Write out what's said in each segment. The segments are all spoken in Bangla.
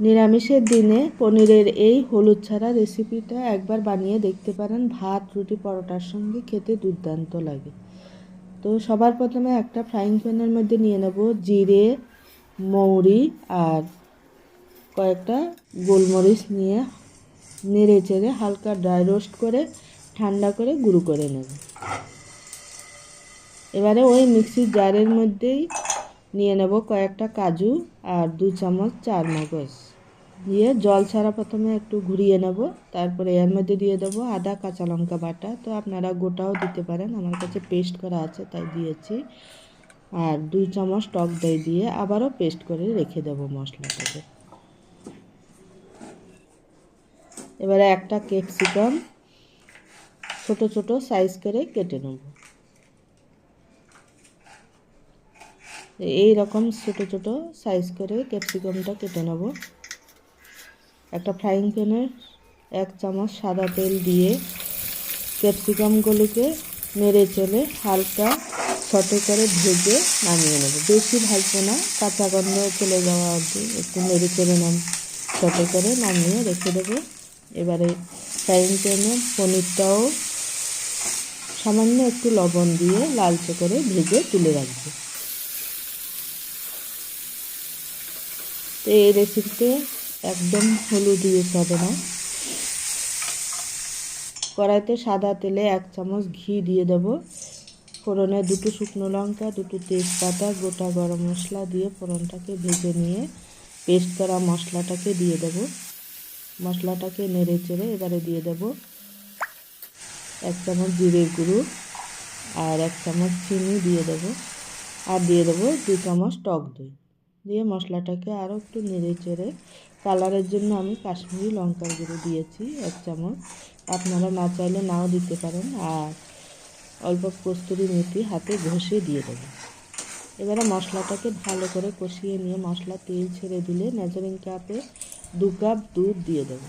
নিরামিষের দিনে পনিরের এই হলুদ ছাড়া রেসিপিটা একবার বানিয়ে দেখতে পারেন। ভাত, রুটি, পরোটার সঙ্গে খেতে দুর্দান্ত লাগে। তো সবার প্রথমে একটা ফ্রাইং প্যানের মধ্যে নিয়ে নেব জিরে, মৌরি আর কয়েকটা গোলমরিচ নিয়ে নেড়ে চেড়ে হালকা ড্রাই রোস্ট করে ঠান্ডা করে গুঁড়ো করে নেব। এবারে ওই মিক্সির জারের মধ্যেই নিয়ে নেব কয়েকটা কাজু আর দু চামচ চার মগজ। দিয়ে জল ছাড়া প্রথমে একটু ঘুরিয়ে নেব, তারপরে এর মধ্যে দিয়ে দেবো আদা, কাঁচা লঙ্কা বাটা। তো আপনারা গোটাও দিতে পারেন, আমার কাছে পেস্ট করা আছে তাই দিয়েছি। আর দুই চামচ টক দই দিয়ে আবারও পেস্ট করে রেখে দেবো মশলাটাকে। এবারে একটা ক্যাপসিকাম ছোট ছোট সাইজ করে কেটে নেব। এই রকম ছোট ছোট সাইজ করে ক্যাপসিকামটা কেটে নেব। একটা ফ্রাইং প্যানে এক চামচ সাদা তেল দিয়ে ক্যাপসিকামগুলোকে নেড়ে চলে হালকা ছটে করে ভেজে নামিয়ে নেব। বেশি ভাজবো না, কাঁচা গন্ধ চলে যাওয়া অবধি একটু নেড়ে চলে নাম, ছটে করে নামিয়ে রেখে দেবো। এবারে ফ্রাইং প্যানে পনিরটাও সামান্য একটু লবণ দিয়ে লালচে করে ভেজে তুলে রাখব। তো এই রেসিপিতে একদম হলুদ ইউজ হবে না। কড়াইতে সাদা তেলে এক চামচ ঘি দিয়ে দেব। ফোড়নে দুটো শুকনো লঙ্কা, দুটো তেজপাতা, গোটা গরম মশলা দিয়ে ফোড়নটাকে ভেজে নিয়ে পেস্ট করা মশলাটাকে দিয়ে দেব। মশলাটাকে নেড়ে চেড়ে এবারে দিয়ে দেব। এক চামচ জিরের গুঁড়ো আর এক চামচ চিনি দিয়ে দেব। আর দিয়ে দেবো দু চামচ টক দই। দিয়ে মশলাটাকে আরও একটু নেড়ে চেড়ে কালারের জন্য আমি কাশ্মীরি লঙ্কার গুঁড়ো দিয়েছি, এক চামচ। আপনারা না চাইলে নাও দিতে পারেন আর অল্প কস্তুরি মেথি হাতে ঘষে দিয়ে দেবেন। এবারে মশলাটাকে ভালো করে কষিয়ে নিয়ে মশলা তেল ছেড়ে দিলে মেজারিং কাপে দু কাপ দুধ দিয়ে দেবো।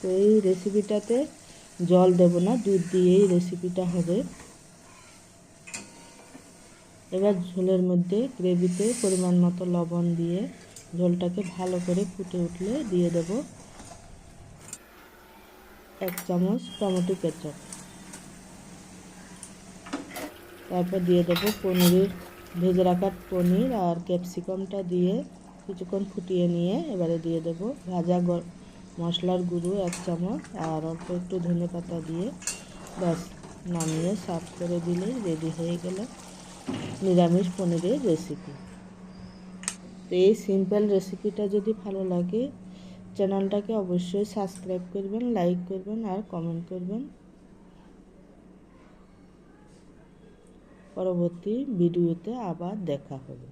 তো এই রেসিপিটাতে জল দেব না, দুধ দিয়েই রেসিপিটা হবে। এবার ঝোলের মধ্যে গ্রেভিতে পরিমাণ মতো লবণ দিয়ে ঝোলটাকে ভালো করে ফুটে উঠলে দিয়ে দেব এক চামচ টমেটো কেচাপ। তারপর দিয়ে দেব পনিরের ভেজে রাখার পনির আর ক্যাপসিকামটা দিয়ে কিছুক্ষণ ফুটিয়ে নিয়ে এবারে দিয়ে দেব ভাজা মশলার গুঁড়ো এক চামচ আর অল্প একটু ধনে পাতা দিয়ে ব্যাস নামিয়ে সার্ভ করে দিলেই রেডি হয়ে গেল। নিরামিষ পনিরের রেসিপি তো এই সিম্পল রেসিপিটা যদি ভালো লাগে চ্যানেলটাকে অবশ্যই সাবস্ক্রাইব করবেন লাইক করবেন আর কমেন্ট করবেন। পরবর্তী ভিডিওতে আবার দেখা হবে।